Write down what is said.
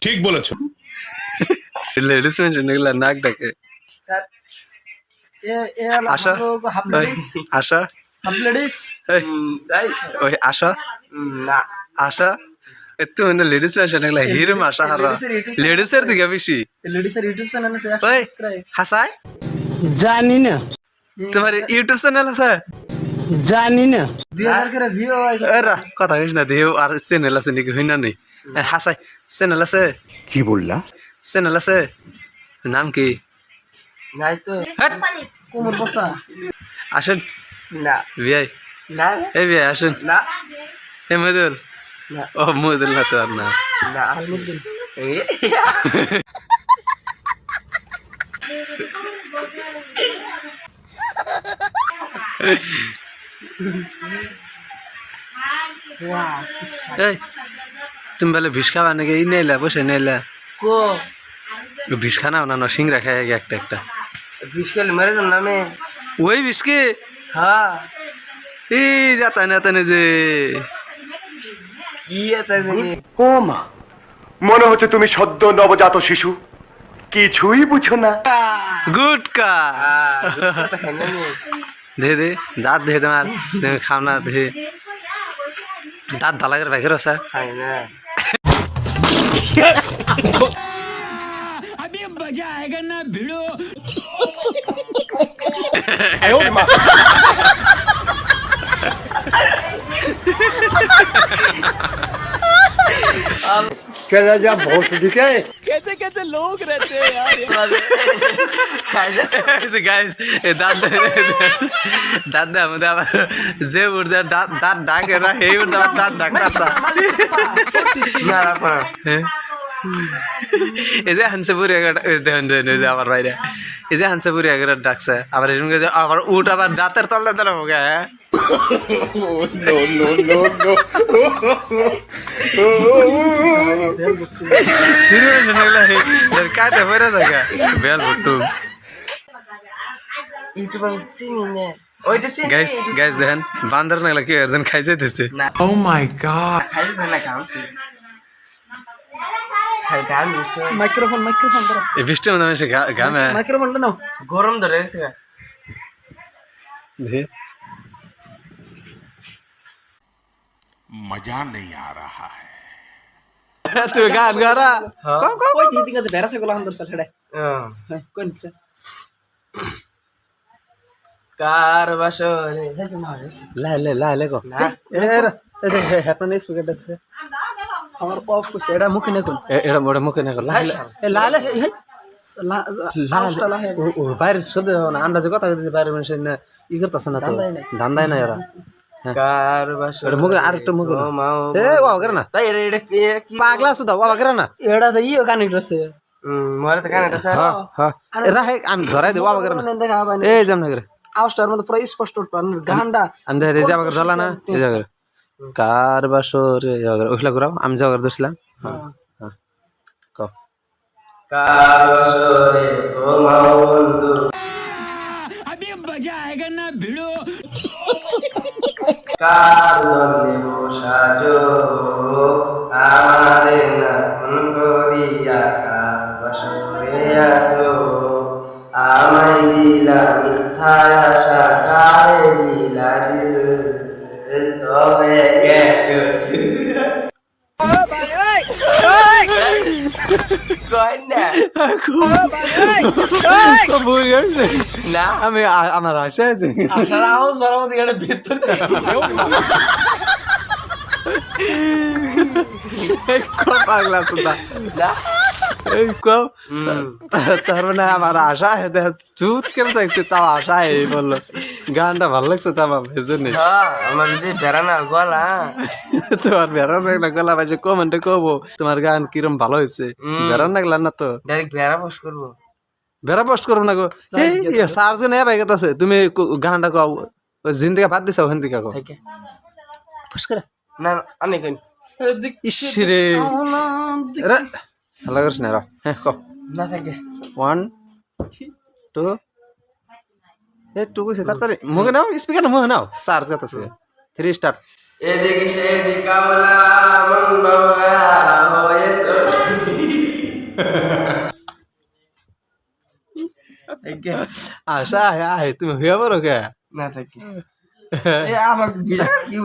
ঠিক বলেছ। Ladies mention এগুলা নাক ডাকে। আশা? আশা? ওই আশা? বেশি। জানি না। তোমার ইউটিউব চ্যানেল আছে? জানি না। 2000 করে ভিউ কথা কইস না দিও আর চ্যানেল আছে নাকি হই না নেই হাসাই চ্যানেল আছে? কি বললা? চ্যানেল আছে? নাম কি? নাই তো। কোমর বসা আসেন। না। বিয়াই। না। এই বিয়াই আসেন। না। এ না। ও মধুর না তো আর না। না আলমুদ্দিন এই তুমি বলে ভিস খাবা নাকি? এই নাইলা বসে নাইলা। কো? ভিস খানা না না সিংরা খাই আগে একটা একটা। বিশকাল মেরে যাম নামে ওই বিস্কে হ্যাঁ। এই যাতা না তানে যে। কি ও মা মনে হচ্ছে তুমি সদ্য নবজাত শিশু। কিছুই বুঝো না। গুটকা। কথা খাই না নিয়ে দে দে দাঁত দে তোমার তুমি খাও না দে দাঁত ভালো করে বাইকের আছে খাই না अभी मजा आएगा ना भिड़ो গাইস দাঁত দাঁত দে আমাদের আবার যে উর্দার দাঁত দাঁত ডাকে না এই উর্দার দাঁত ডাক্তার না রাখো না এই যে হানসেপুরি এগারোটা দেখেন দেখেন এই যে আমার বাইরে এই যে হানসেপুরি এগারোটা ডাকছে আবার এরকম করে যে আবার উঠ আবার দাঁতের তলে তলে হোক হ্যাঁ সিরিয়াস লাগলা হে কাতে ফেরা জায়গা বেল ফুটুম ইউটিউবার চিনি না ওইটা চিনি গাইস গাইস দেখেন বান্দর নাগলা কি একজন খাই যাইতেছে না ও মাই গড খাই না কামছি খাই গান দিছে মাইক্রোফোন মাইক্রোফোন ধরো এই বৃষ্টির মধ্যে মানুষ গামে মাইক্রোফোনটা নাও গরম ধরে গেছে গা। দে মজা নেই আ রাহা है। তুই গান গারা কম কম কই জিতি গেছে বেরাসে গুলো আন্দর সাল হেডে হ্যাঁ কোন সে কার বাসরে লা লে লা লে গো এরা এদের হেডফোন স্পিকার দেখছে আমার অফ করছে এটা মুখে না কোন এটা মোড়ে মুখে না লা এ লা লে লাল বাইরে শুধু আমরা যে কথা কইতেছি বাইরে মানুষ না ই করতেছে না তো। ধান্দাই না এরা কার বাসরে এটা মুখে আরেকটা মুখে ও মা ও এ ও করে না তাই এটা এটা কি এটা কি পাগলা আছে দাও বাবা করে না এটা তো ইও কানে করছে হুম মরে তো কানে করছে হ্যাঁ হ্যাঁ এরা হে আমি ধরাই দেব বাবা করে না দেখা পাই এই যেমন করে আওয়াজটার মধ্যে পুরো স্পষ্ট পান গানটা আমি দেখে দিয়েছি আমাকে ধরলা না এই জায়গায় কার বাসর ওইগুলা ঘুরাও আমি জায়গা ধরছিলাম হ্যাঁ হ্যাঁ কও কার বাসরে ও মা বন্ধু अभी मजा आएगा ना भिड़ो কার জন্যে বসাজো না না আমি আ- আমার আশা আছে আশার আওয়াজ বাড়ার মধ্যে এটা ভিতর খুব পাগলা সুদা না এই কও হুম। তার মানে আমার আশা है দেখ চুত কেন দেখছে তাও আশা এই বলল গানটা ভালো লাগছে তো আমার ভেজনে। হ্যাঁ আমার যে বেড়ানা গলা। তোমার বেড়ান লাগলা গলা বাজে কমেন্টে কবো তোমার গান কিরম ভালো হয়েছে। বেড়ান লাগলা না তো? ডাইরেক্ট বেড়া পোস্ট করব। বেড়া পোস্ট করো না গো। এই সার্জন এ বাইকে আছে তুমি গানটা কও। জিন্দিকা বাদ দিছো থেকে কও। পোস্ট করে। না অনেক ইসরে। রে ভালো করিস না র হ্যাঁ কও। না থাকে। ওয়ান টু একটু বুঝছে তাড়াতাড়ি মুখে নাও স্পিকার মুখে নাও। চার্জ কাটাছে থ্রি স্টার এদিক সেদিক কামলা মন মাওলা হয়েছে আশা আয় তুমি হয়ে পারো কে? না থাকি। আমার বিরাট কি